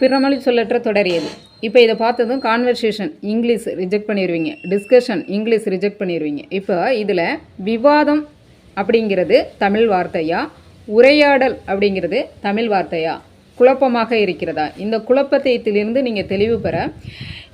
பிறமொழி சொல்லற்ற தொடரியது இப்போ இதை பார்த்ததும் கான்வர்சேஷன் இங்கிலீஷ் ரிஜெக்ட் பண்ணிடுவீங்க டிஸ்கஷன் இங்கிலீஷ் ரிஜெக்ட் பண்ணிடுவீங்க இப்போ இதில் விவாதம் அப்படிங்கிறது தமிழ் வார்த்தையா? உரையாடல் அப்படிங்கிறது தமிழ் வார்த்தையா? குழப்பமாக இருக்கிறதா? இந்த குழப்பத்தையிலிருந்து நீங்கள் தெளிவு பெற.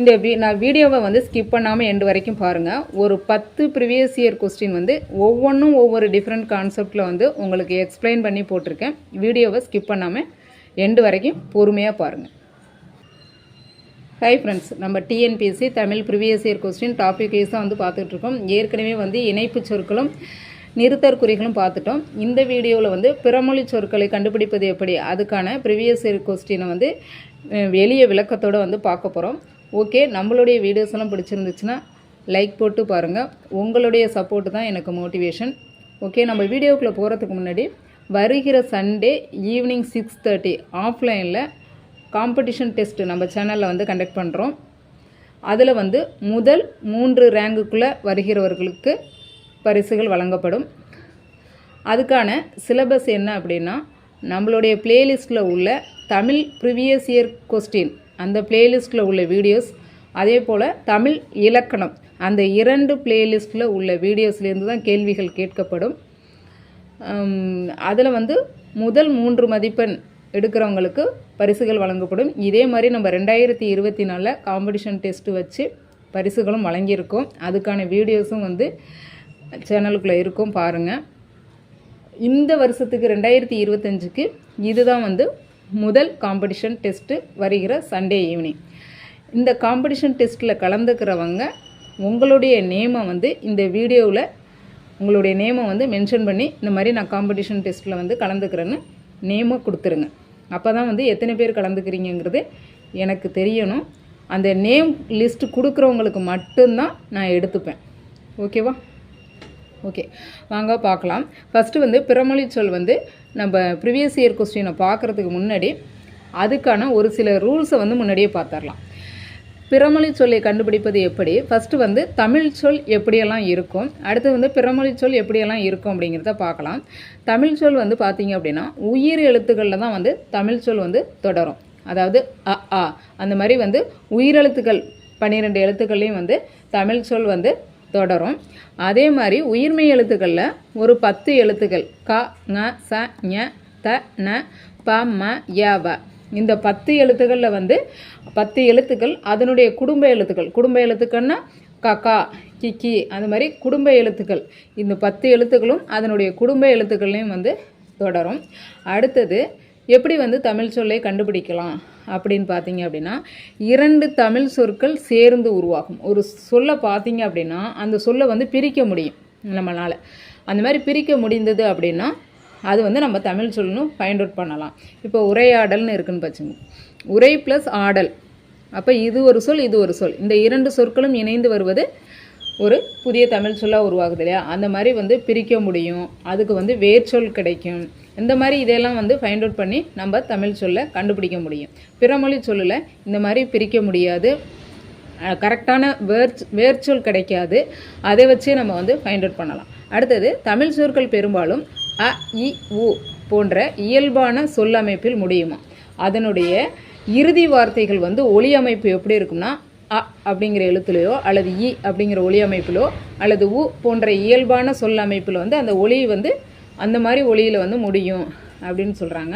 இந்த வீ நான் வீடியோவை வந்து ஸ்கிப் பண்ணாமல் எண்டு வரைக்கும் பாருங்கள் ஒரு பத்து ப்ரிவியஸ் இயர் கொஸ்டின் வந்து ஒவ்வொன்றும் ஒவ்வொரு டிஃப்ரெண்ட் கான்செப்டில் வந்து உங்களுக்கு எக்ஸ்பிளைன் பண்ணி போட்டிருக்கேன். வீடியோவை ஸ்கிப் பண்ணாமல் எண்டு வரைக்கும் பொறுமையாக பாருங்கள் ஹை ஃப்ரெண்ட்ஸ் நம்ம TNPSC Tamil previous year question topic wise வந்து பார்த்துட்ருக்கோம் ஏற்கனவே வந்து இணைப்பு சொற்களும் நிறுத்தற்குறிகளும் பார்த்துட்டோம். இந்த வீடியோவில் வந்து பிறமொழி சொற்களை கண்டுபிடிப்பது எப்படி? அதுக்கான ப்ரிவியஸ் இயர் கொஸ்டினை வந்து எளிய விளக்கத்தோடு வந்து பார்க்க போகிறோம் ஓகே நம்மளுடைய வீடியோஸ் எல்லாம் பிடிச்சிருந்துச்சுன்னா லைக் போட்டு பாருங்கள் உங்களுடைய சப்போர்ட் தான் எனக்கு மோட்டிவேஷன் ஓகே நம்ம வீடியோக்குள்ளே போகிறதுக்கு முன்னாடி வருகிற சண்டே ஈவினிங் சிக்ஸ் தேர்ட்டி ஆஃப்லைனில் காம்படிஷன் டெஸ்ட்டு நம்ம சேனலில் வந்து கண்டக்ட் பண்ணுறோம் அதில் வந்து முதல் மூன்று ரேங்குக்குள்ளே வருகிறவர்களுக்கு பரிசுகள் வழங்கப்படும். அதுக்கான சிலபஸ் என்ன அப்படின்னா நம்மளுடைய பிளேலிஸ்ட்டில் உள்ள தமிழ் ப்ரிவியஸ் இயர் கொஸ்டின் அந்த பிளேலிஸ்ட்டில் உள்ள வீடியோஸ் அதே போல் தமிழ் இலக்கணம் அந்த இரண்டு பிளேலிஸ்ட்டில் உள்ள வீடியோஸ்லேருந்து தான் கேள்விகள் கேட்கப்படும். அதில் வந்து முதல் மூன்று மதிப்பெண் எடுக்கிறவங்களுக்கு பரிசுகள் வழங்கப்படும். இதே மாதிரி நம்ம ரெண்டாயிரத்தி இருபத்தி நாலில் காம்படிஷன் டெஸ்ட்டு வச்சு பரிசுகளும் வழங்கியிருக்கோம். அதுக்கான வீடியோஸும் வந்து சேனலுக்குள்ளே இருக்கும் பாருங்கள் இந்த வருஷத்துக்கு ரெண்டாயிரத்தி இருபத்தஞ்சுக்கு இதுதான் வந்து முதல் காம்படிஷன் டெஸ்ட்டு வருகிற சண்டே ஈவினிங் இந்த காம்படிஷன் டெஸ்ட்டில் கலந்துக்கிறவங்க உங்களுடைய நேமை வந்து இந்த வீடியோவில் உங்களுடைய நேமை வந்து மென்ஷன் பண்ணி இந்த மாதிரி நான் காம்படிஷன் டெஸ்ட்டில் வந்து கலந்துக்கிறேன்னு நேமை கொடுத்துருங்க. அப்போ தான் வந்து எத்தனை பேர் கலந்துக்கிறீங்கங்கிறது எனக்கு தெரியணும். அந்த நேம் லிஸ்ட் கொடுக்குறவங்களுக்கு மட்டும்தான் நான் எடுத்துப்பேன். ஓகேவா ஓகே வாங்க பார்க்கலாம். ஃபஸ்ட்டு வந்து பிறமொழி சொல் வந்து நம்ம ப்ரிவியஸ் இயர் கொஸ்டினை பார்க்குறதுக்கு முன்னாடி அதுக்கான ஒரு சில ரூல்ஸை வந்து முன்னாடியே பார்த்துடலாம் பிறமொழி சொல்லை கண்டுபிடிப்பது எப்படி? ஃபஸ்ட்டு வந்து தமிழ் சொல் எப்படியெல்லாம் இருக்கும்? அடுத்து வந்து பிறமொழி சொல் எப்படியெல்லாம் இருக்கும் அப்படிங்கிறத பார்க்கலாம். தமிழ் சொல் வந்து பார்த்தீங்க அப்படின்னா உயிர் எழுத்துக்களில் தான் வந்து தமிழ் சொல் வந்து தொடரும். அதாவது அ ஆ. அந்த மாதிரி வந்து உயிரெழுத்துக்கள் பன்னிரெண்டு எழுத்துக்கள்லையும் வந்து தமிழ் சொல் வந்து தொடரும். அதே மாதிரி உயிர்மெய் எழுத்துக்களில் ஒரு பத்து எழுத்துக்கள் க ந ச ஞ த ந ப ம ய வ. இந்த பத்து எழுத்துக்களில் வந்து பத்து எழுத்துக்கள் அதனுடைய குடும்ப எழுத்துக்கள். குடும்ப எழுத்துக்கள்னா கக்கா கிக்கி அந்த மாதிரி குடும்ப எழுத்துக்கள். இந்த பத்து எழுத்துக்களும் அதனுடைய குடும்ப எழுத்துக்கள்லையும் வந்து தொடரும். அடுத்தது எப்படி வந்து தமிழ் சொல்லை கண்டுபிடிக்கலாம் அப்படின்னு பார்த்தீங்க அப்படின்னா இரண்டு தமிழ் சொற்கள் சேர்ந்து உருவாகும். ஒரு சொல்லை பார்த்தீங்க அப்படின்னா அந்த சொல்லை வந்து பிரிக்க முடியும் நம்மளால். அந்த மாதிரி பிரிக்க முடிந்தது அப்படின்னா அது வந்து நம்ம தமிழ் சொல்லணும் ஃபைண்ட் அவுட் பண்ணலாம். இப்போ உரையாடல்னு இருக்குன்னு பார்த்துங்க உரை ப்ளஸ் ஆடல். அப்போ இது ஒரு சொல் இது ஒரு சொல். இந்த இரண்டு சொற்களும் இணைந்து வருவது ஒரு புதிய தமிழ் சொல்லாக உருவாகுது இல்லையா? அந்த மாதிரி வந்து பிரிக்க முடியும். அதுக்கு வந்து வேர்ச்சொல் கிடைக்கும். இந்த மாதிரி இதெல்லாம் வந்து ஃபைண்ட் அவுட் பண்ணி நம்ம தமிழ் சொல்லை கண்டுபிடிக்க முடியும். பிறமொழி சொல்லில் இந்த மாதிரி பிரிக்க முடியாது. கரெக்டான வேர் வேர்ச்சொல் கிடைக்காது. அதை வச்சே நம்ம வந்து ஃபைண்ட் அவுட் பண்ணலாம். அடுத்தது தமிழ் சொற்கள் பெரும்பாலும் அ இ உ போன்ற இயல்பான சொல்லமைப்பில் முடியுமா? அதனுடைய இறுதி வார்த்தைகள் வந்து ஒலி அமைப்பு எப்படி இருக்கும்னா அ அப்படிங்கிற எழுத்துலையோ அல்லது இ அப்படிங்கிற ஒலி அமைப்பிலோ அல்லது உ போன்ற இயல்பான சொல் அமைப்பில் வந்து அந்த ஒலி வந்து அந்த மாதிரி ஒளியில் வந்து முடியும் அப்படின்னு சொல்கிறாங்க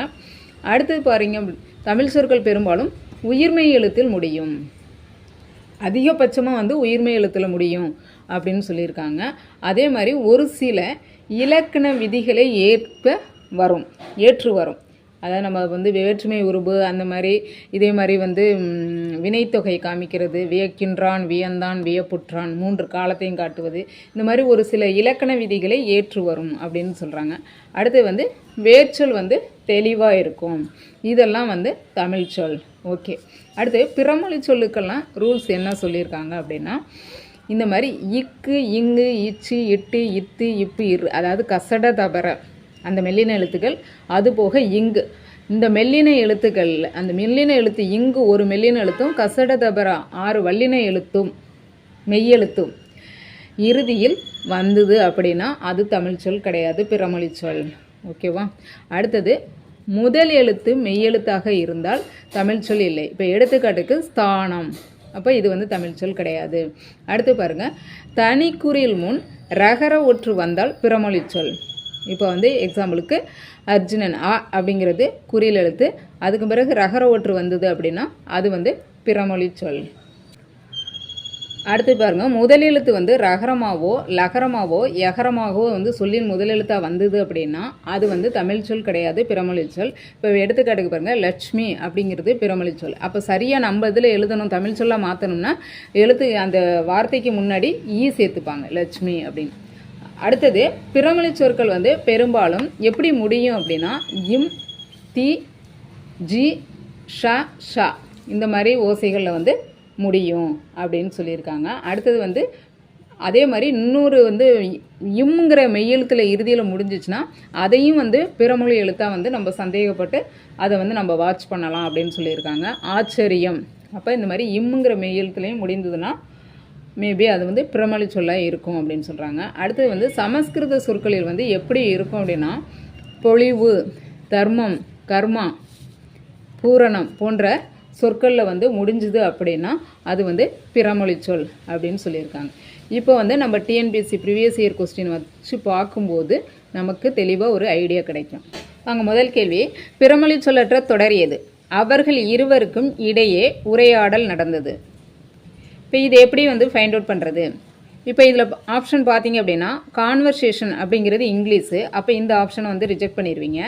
அடுத்தது பாருங்க தமிழ் சொற்கள் பெரும்பாலும் உயிர்மெய் எழுத்தில் முடியும். அதிகபட்சமாக வந்து உயிர்மை எழுத்தில் முடியும் அப்படின்னு சொல்லியிருக்காங்க. அதே மாதிரி ஒரு சில இலக்கண விதிகளை ஏற்ப வரும் ஏற்று வரும். அதாவது நம்ம வந்து வேற்றுமை உருபு அந்த மாதிரி இதே மாதிரி வந்து வினைத்தொகை காமிக்கிறது வியக்கின்றான் வியந்தான் வியப்புற்றான் மூன்று காலத்தையும் காட்டுவது இந்த மாதிரி ஒரு சில இலக்கண விதிகளை ஏற்று வரும் அப்படின்னு சொல்கிறாங்க அடுத்து வந்து வேர்ச்சொல் வந்து தெளிவாக இருக்கும். இதெல்லாம் வந்து தமிழ் சொல். ஓகே. அடுத்து பிறமொழி சொல்லுக்கெல்லாம் ரூல்ஸ் என்ன சொல்லியிருக்காங்க அப்படின்னா இந்த மாதிரி இக்கு இங்கு இச்சு இட்டு இத்து இப்பு இரு அதாவது கசட தபர அந்த மெல்லின எழுத்துக்கள் அதுபோக இங்கு. இந்த மெல்லின எழுத்துக்கள் அந்த மெல்லின எழுத்து இங்கு ஒரு மெல்லின எழுத்தும் கசட தபர ஆறு வல்லின எழுத்தும் மெய்யெழுத்தும். இறுதியில் வந்தது அப்படின்னா அது தமிழ் சொல் கிடையாது பிறமொழி சொல். ஓகேவா அடுத்தது முதல் எழுத்து மெய்யெழுத்தாக இருந்தால் தமிழ்ச்சொல் இல்லை. இப்போ எடுத்துக்காட்டுக்கு ஸ்தானம். அப்போ இது வந்து தமிழ் சொல் கிடையாது. அடுத்து பாருங்கள் தனிக்குறியில் முன் ரகர ஒற்று வந்தால் பிறமொழி சொல். இப்போ வந்து எக்ஸாம்பிளுக்கு அர்ஜுனன் ஆ அப்படிங்கிறது குறியில் எழுத்து. அதுக்கு பிறகு ரகர ஒற்று வந்தது அப்படின்னா அது வந்து பிறமொழி சொல். அடுத்து பாருங்க முதல் எழுத்து வந்து ரகரமாவோ லகரமாவோ யகரமாகவோ வந்து சொல்லின் முதலெழுத்தாக வந்தது அப்படின்னா அது வந்து தமிழ் சொல் கிடையாது பிறமொழி சொல். இப்போ எடுத்துக்காட்டுக்கு பாருங்க லட்சுமி அப்படிங்கிறது பிறமொழி சொல். அப்போ சரியாக நம்ம இதில் எழுதணும் தமிழ் சொல்லாக மாற்றணும்னா எழுத்து அந்த வார்த்தைக்கு முன்னாடி ஈ சேர்த்துப்பாங்க லட்சுமி அப்படின்னு. அடுத்தது பிறமொழி சொற்கள் வந்து பெரும்பாலும் எப்படி முடியும் அப்படின்னா இம் தி ஜி ஷ ஷ. இந்த மாதிரி ஓசைகளில் வந்து முடியும் அப்படின்னு சொல்லியிருக்காங்க. அடுத்தது வந்து அதே மாதிரி இன்னொரு வந்து இம்ங்கிற மெய்யெழுத்தில் இறுதியில் முடிஞ்சிச்சுன்னா அதையும் வந்து பிறமொழி எழுத்தாக வந்து நம்ம சந்தேகப்பட்டு அதை வந்து நம்ம வாட்ச் பண்ணலாம் அப்படின்னு சொல்லியிருக்காங்க. ஆச்சரியம். அப்போ இந்த மாதிரி இம்முங்கிற மெய்யெழுத்துலையும் முடிந்ததுன்னா மேபி அது வந்து பிறமொழி சொல்லாக இருக்கும் அப்படின்னு சொல்கிறாங்க அடுத்தது வந்து சமஸ்கிருத சொற்களில் வந்து எப்படி இருக்கும் அப்படின்னா பொழிவு தர்மம் கர்மா பூரணம் போன்ற சொற்களில் வந்து முடிஞ்சுது அப்படின்னா அது வந்து பிறமொழி சொல் அப்படின்னு சொல்லியிருக்காங்க. இப்போ வந்து நம்ம டிஎன்பிஎஸ்சி ப்ரீவியஸ் இயர் கொஸ்டின் வச்சு பார்க்கும்போது நமக்கு தெளிவாக ஒரு ஐடியா கிடைக்கும். அங்கே முதல் கேள்வி பிறமொழி சொல்லற்ற தொடரியது அவர்கள் இருவருக்கும் இடையே உரையாடல் நடந்தது. இப்போ இது எப்படி வந்து ஃபைண்ட் அவுட் பண்ணுறது இப்போ இதில் ஆப்ஷன் பார்த்தீங்க அப்படின்னா கான்வர்சேஷன் அப்படிங்கிறது இங்கிலீஷு. அப்போ இந்த ஆப்ஷனை வந்து ரிஜெக்ட் பண்ணிடுவீங்க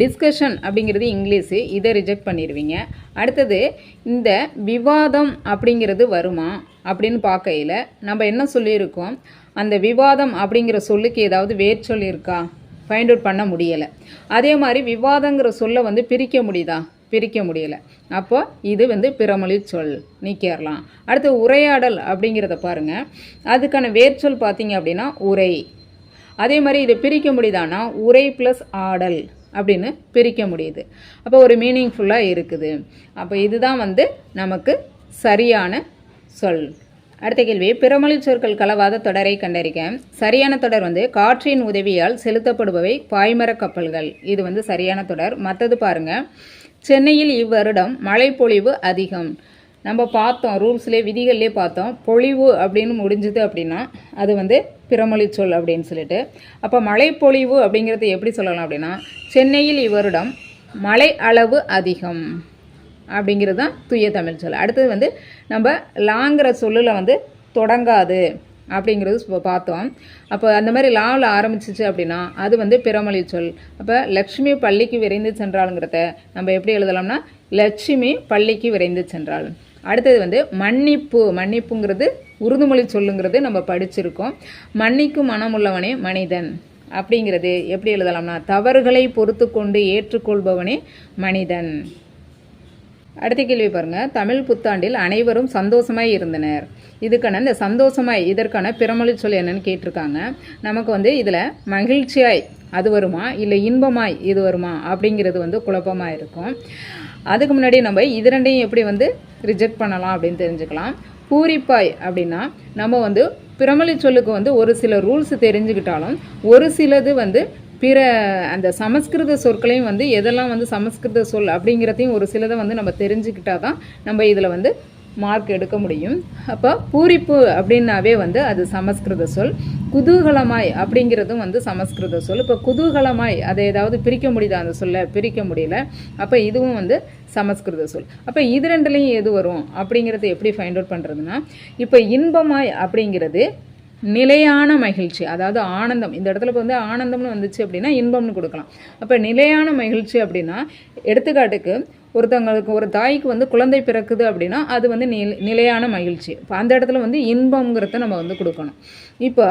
டிஸ்கஷன் அப்படிங்கிறது இங்கிலீஷு. இதை ரிஜெக்ட் பண்ணிடுவீங்க அடுத்தது இந்த விவாதம் அப்படிங்கிறது வருமா அப்படின்னு பார்க்கையில் நம்ம என்ன சொல்லியிருக்கோம்? அந்த விவாதம் அப்படிங்கிற சொல்லுக்கு ஏதாவது வேர் இருக்கா ஃபைண்ட் அவுட் பண்ண முடியலை. அதே மாதிரி விவாதங்கிற சொல்லை வந்து பிரிக்க முடியுதா? பிரிக்க முடியலை. அப்போ இது வந்து பிறமொழி சொல். நீக்கிடலாம் அடுத்து உரையாடல் அப்படிங்கிறத பாருங்கள் அதுக்கான வேர்ச்சொல் பார்த்தீங்க அப்படின்னா உரை. அதே மாதிரி இதை பிரிக்க முடியுதானா உரை ப்ளஸ் ஆடல் அப்படின்னு பிரிக்க முடியுது. அப்போ ஒரு மீனிங்ஃபுல்லாக இருக்குது. அப்போ இதுதான் வந்து நமக்கு சரியான சொல். அடுத்த கேள்வி. பிறமொழி சொற்கள் கலவாத தொடரை கண்டறிக்க சரியான தொடர் வந்து காற்றின் உதவியால் செலுத்தப்படுபவை பாய்மர கப்பல்கள். இது வந்து சரியான தொடர். மற்றது பாருங்கள் சென்னையில் இவ்வருடம் மழைப்பொழிவு அதிகம். நம்ம பார்த்தோம் ரூல்ஸ்லேயே விதிகள்லேயே பார்த்தோம். பொழிவு அப்படின்னு முடிஞ்சுது அப்படின்னா அது வந்து பிறமொழி சொல் அப்படின்னு சொல்லிட்டு. அப்போ மழைப்பொழிவு அப்படிங்கிறது எப்படி சொல்லலாம் அப்படின்னா சென்னையில் இவ்வருடம் மழை அளவு அதிகம் அப்படிங்கிறது தான் தூய தமிழ் சொல். அடுத்தது வந்து நம்ம லாங்கிற சொல்லில் வந்து தொடங்காது. அப்படிங்கிறது இப்போ பார்த்தோம். அப்போ அந்த மாதிரி லாவில் ஆரம்பிச்சிச்சு அப்படின்னா அது வந்து பிறமொழி சொல். அப்போ லக்ஷ்மி பள்ளிக்கு விரைந்து சென்றாளுங்கிறத நம்ம எப்படி எழுதலாம்னா லட்சுமி பள்ளிக்கு விரைந்து சென்றாள். அடுத்தது வந்து மன்னிப்பு. மன்னிப்புங்கிறது உருதுமொழி சொல்லுங்கிறது நம்ம படிச்சிருக்கோம். மன்னிக்கும் மனமுள்ளவனே மனிதன் அப்படிங்கிறது எப்படி எழுதலாம்னா தவறுகளை பொறுத்து கொண்டு ஏற்றுக்கொள்பவனே மனிதன். அடுத்த கேள்வி பாருங்க. தமிழ் புத்தாண்டில் அனைவரும் சந்தோஷமாய் இருந்தனர். இதுக்கான இந்த சந்தோஷமாய் இதற்கான பிறமொழி சொல் என்னன்னு கேட்டிருக்காங்க. நமக்கு வந்து இதில் மகிழ்ச்சியாய் அது வருமா? இல்லை இன்பமாய் இது வருமா? அப்படிங்கிறது வந்து குழப்பமாக இருக்கும். அதுக்கு முன்னாடி நம்ம இது ரெண்டையும் எப்படி வந்து ரிஜெக்ட் பண்ணலாம் அப்படின்னு தெரிஞ்சுக்கலாம். பூரிப்பாய் அப்படின்னா நம்ம வந்து பிறமொழி சொல்லுக்கு வந்து ஒரு சில ரூல்ஸ் தெரிஞ்சுக்கிட்டாலும் ஒரு சிலது வந்து பிற அந்த சமஸ்கிருத சொற்களையும் வந்து எதெல்லாம் வந்து சமஸ்கிருத சொல் அப்படிங்கிறதையும் ஒரு சிலதை வந்து நம்ம தெரிஞ்சுக்கிட்டா தான் நம்ம இதில் வந்து மார்க் எடுக்க முடியும். அப்போ பூரிப்பு அப்படின்னாவே வந்து அது சமஸ்கிருத சொல். குதூகலமாய் அப்படிங்கிறதும் வந்து சமஸ்கிருத சொல். இப்போ குதூகலமாய் அதை ஏதாவது பிரிக்க முடியுதா அந்த சொல்ல? பிரிக்க முடியல. அப்போ இதுவும் வந்து சமஸ்கிருத சொல். அப்போ இது ரெண்டுலேயும் எது வரும்? அப்படிங்கிறத எப்படி ஃபைண்ட் அவுட் பண்ணுறதுன்னா இப்போ இன்பமாய் அப்படிங்கிறது நிலையான மகிழ்ச்சி அதாவது ஆனந்தம். இந்த இடத்துல இப்போ வந்து ஆனந்தம்னு வந்துச்சு அப்படின்னா இன்பம்னு கொடுக்கலாம். அப்போ நிலையான மகிழ்ச்சி அப்படின்னா எடுத்துக்காட்டுக்கு ஒருத்தவங்களுக்கு ஒரு தாய்க்கு வந்து குழந்தை பிறக்குது அப்படின்னா அது வந்து நில நிலையான மகிழ்ச்சி. இப்போ அந்த இடத்துல வந்து இன்பங்கிறத நம்ம வந்து கொடுக்கணும். இப்போ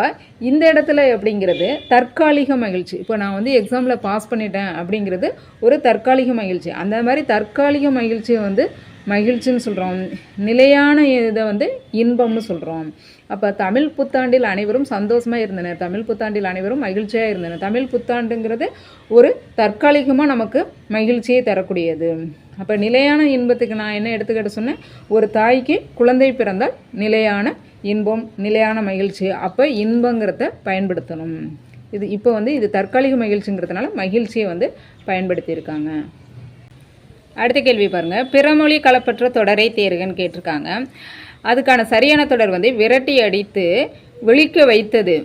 இந்த இடத்துல அப்படிங்கிறது தற்காலிக மகிழ்ச்சி. இப்போ நான் வந்து எக்ஸாமில் பாஸ் பண்ணிட்டேன் அப்படிங்கிறது ஒரு தற்காலிக மகிழ்ச்சி. அந்த மாதிரி தற்காலிக மகிழ்ச்சியை வந்து மகிழ்ச்சின்னு சொல்கிறோம் நிலையான இதை வந்து இன்பம்னு சொல்கிறோம் அப்போ தமிழ் புத்தாண்டில் அனைவரும் சந்தோஷமாக இருந்தனர். தமிழ் புத்தாண்டில் அனைவரும் மகிழ்ச்சியாக இருந்தனர். தமிழ் புத்தாண்டுங்கிறது ஒரு தற்காலிகமாக நமக்கு மகிழ்ச்சியை தரக்கூடியது. அப்போ நிலையான இன்பத்துக்கு நான் என்ன எடுத்துக்கிட்ட சொன்னேன்? ஒரு தாய்க்கு குழந்தை பிறந்தால் நிலையான இன்பம் நிலையான மகிழ்ச்சி. அப்போ இன்பங்கிறத பயன்படுத்தணும். இது இப்போ வந்து இது தற்காலிக மகிழ்ச்சிங்கிறதுனால மகிழ்ச்சியை வந்து பயன்படுத்தியிருக்காங்க. அடுத்த கேள்வி பாருங்கள் பிறமொழி கலப்பற்ற தொடரை தேர்கன்னு கேட்டிருக்காங்க. அதுக்கான சரியான தொடர் வந்து விரட்டி அடித்து விழிக்க வைத்தது.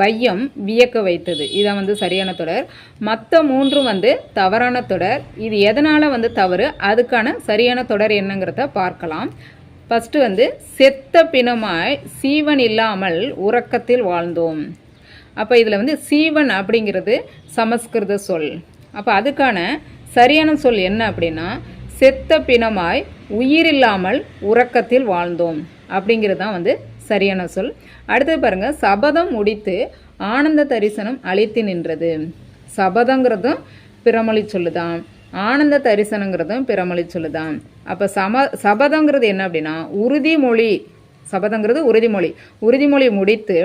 வையம் வியக்க வைத்தது. இதான் வந்து சரியான தொடர். மற்ற மூன்றும் வந்து தவறான தொடர். இது எதனால் வந்து தவறு? அதுக்கான சரியான தொடர் என்னங்கிறத பார்க்கலாம். ஃபஸ்ட்டு வந்து செத்த பிணமாய் சீவன் இல்லாமல் உறக்கத்தில் வாழ்ந்தோம். அப்போ இதில் வந்து சீவன் அப்படிங்கிறது சமஸ்கிருத சொல். அப்போ அதுக்கான சரியான சொல் என்ன அப்படின்னா செத்த பிணமாய் உயிரில்லாமல் உறக்கத்தில் வாழ்ந்தோம். அப்படிங்கிறது தான் வந்து சரியான சொல். அடுத்தது பாருங்கள் சபதம் முடித்து ஆனந்த தரிசனம் அழைத்து நின்றது. சபதங்கிறதும் பிரமொழி சொல்லுதான். ஆனந்த தரிசனங்கிறதும் பிரமொழி சொல்லுதான். அப்போ சம சபதங்கிறது என்ன அப்படின்னா உறுதிமொழி சபதங்கிறது உறுதிமொழி உறுதிமொழி முடித்து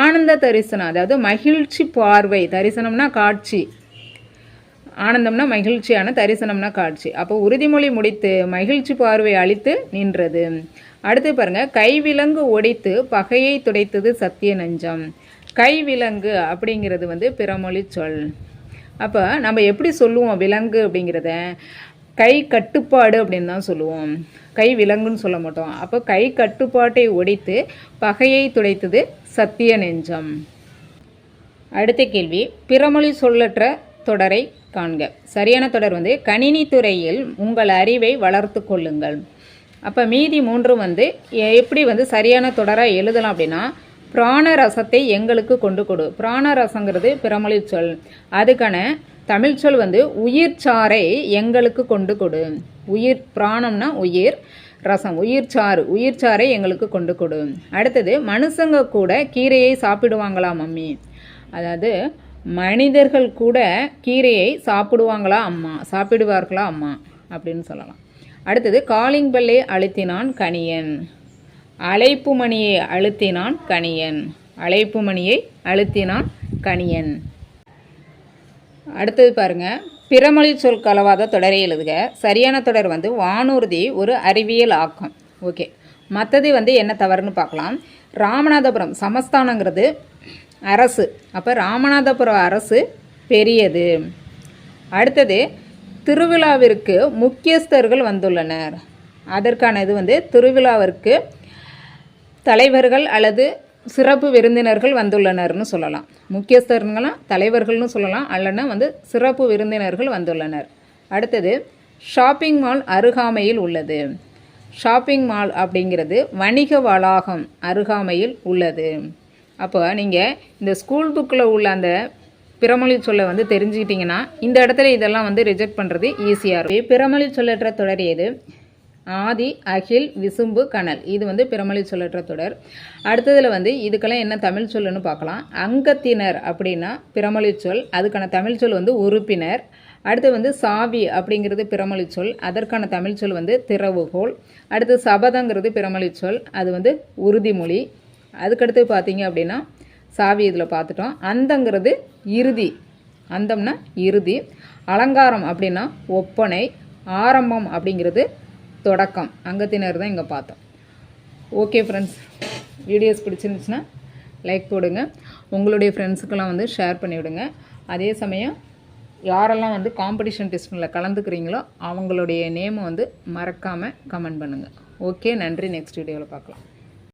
ஆனந்த தரிசனம் அதாவது மகிழ்ச்சி பார்வை. தரிசனம்னா காட்சி. ஆனந்தம்னா மகிழ்ச்சியான தரிசனம்னா காட்சி. அப்போ உறுதிமொழி முடித்து மகிழ்ச்சி பார்வை அளித்து நின்றது. அடுத்து பாருங்க கைவிலங்கு ஒடித்து பகையை துடைத்தது சத்திய நஞ்சம். கைவிலங்கு அப்படிங்கிறது வந்து பிறமொழி சொல். அப்போ நம்ம எப்படி சொல்லுவோம் விலங்கு அப்படிங்கிறத? கை கட்டுப்பாடு அப்படின்னு தான் சொல்லுவோம். கை விலங்குன்னு சொல்ல மாட்டோம். அப்போ கை கட்டுப்பாட்டை ஒடித்து பகையை துடைத்தது சத்திய நெஞ்சம். அடுத்த கேள்வி பிறமொழி சொல்லற்ற தொடரை காண்க. சரியான தொடர் வந்து கணினித்துறையில் உங்கள் அறிவை வளர்த்து கொள்ளுங்கள். அப்போ மீதி மூன்றும் வந்து எ- எப்படி வந்து சரியான தொடராக எழுதலாம் அப்படின்னா பிராண ரசத்தை எங்களுக்கு கொண்டு கொடு. பிராண ரசங்கிறது சொல். அதுக்கான தமிழ் சொல் வந்து உயிர் சாறை எங்களுக்கு கொண்டு கொடு. உயிர் பிராணம்னா உயிர் ரசம். உயிர் சாறு உயிர் சாறை எங்களுக்கு கொண்டு கொடு. அடுத்தது மனுஷங்க கூட கீரையை சாப்பிடுவாங்களா மம்மி? அதாவது மனிதர்கள் கூட கீரையை சாப்பிடுவாங்களா அம்மா? சாப்பிடுவார்களா அம்மா? அப்படின்னு சொல்லலாம். அடுத்தது காலிங் பெல்லை அழுத்தினான் கணியன் அழைப்பு மணியை அழுத்தினான் கணியன் அழைப்பு மணியை அழுத்தினான் கணியன் அடுத்தது பாருங்க பிறமொழி சொல் கலவாத தொடரை எழுதுக. சரியான தொடர் வந்து வானூர்தி ஒரு அறிவியல் ஆக்கம். ஓகே. மற்றது வந்து என்ன தவறுன்னு பார்க்கலாம். ராமநாதபுரம் சமஸ்தானங்கிறது அரசு. அப்போ ராமநாதபுரம் அரசு பெரியது. அடுத்தது திருவிழாவிற்கு முக்கியஸ்தர்கள் வந்துள்ளனர். அதற்கான இது வந்து திருவிழாவிற்கு தலைவர்கள் அல்லது சிறப்பு விருந்தினர்கள் வந்துள்ளனர்னு சொல்லலாம். முக்கியஸ்தர்கள்லாம் தலைவர்கள்னு சொல்லலாம். அல்லனா வந்து சிறப்பு விருந்தினர்கள் வந்துள்ளனர். அடுத்தது ஷாப்பிங் மால் அருகாமையில் உள்ளது. ஷாப்பிங் மால் அப்படிங்கிறது வணிக வளாகம் அருகாமையில் உள்ளது. அப்போ நீங்கள் இந்த ஸ்கூல் புக்கில் உள்ள அந்த பிறமொழி சொல்லை வந்து தெரிஞ்சுக்கிட்டிங்கன்னா இந்த இடத்துல இதெல்லாம் வந்து ரிஜெக்ட் பண்ணுறது ஈஸியாக இருக்கும். பிறமொழி சொல்லற்ற தொடர் எது? ஆதி அகில் விசும்பு கனல். இது வந்து பிறமொழி சொல்லற்ற தொடர். அடுத்ததில் வந்து இதுக்கெல்லாம் என்ன தமிழ் சொல்லுன்னு பார்க்கலாம். அங்கத்தினர் அப்படின்னா பிறமொழி சொல் அதுக்கான தமிழ் சொல் வந்து உறுப்பினர். அடுத்து வந்து சாவி அப்படிங்கிறது பிறமொழி சொல் அதற்கான தமிழ் சொல் வந்து திறவுகோல் அடுத்து சபதங்கிறது பிறமொழி சொல் அது வந்து உறுதிமொழி. அதுக்கடுத்து பார்த்தீங்க அப்படின்னா சாவி இதில் பார்த்துட்டோம். அந்தங்கிறது இறுதி. அந்தம்னா இறுதி. அலங்காரம் அப்படின்னா ஒப்பனை ஆரம்பம் அப்படிங்கிறது தொடக்கம். அங்கத்தினர் தான் இங்கே பார்த்தோம். ஓகே ஃப்ரெண்ட்ஸ் வீடியோஸ் பிடிச்சிருந்துச்சுன்னா லைக் போடுங்க. உங்களுடைய ஃப்ரெண்ட்ஸுக்கெல்லாம் வந்து ஷேர் பண்ணிவிடுங்க. அதே சமயம் யாரெல்லாம் வந்து காம்படிஷன் டெஸ்ட்டில் கலந்துக்கிறீங்களோ அவங்களுடைய நேமை வந்து மறக்காமல் கமெண்ட் பண்ணுங்கள் ஓகே நன்றி. நெக்ஸ்ட் வீடியோவில் பார்க்கலாம்.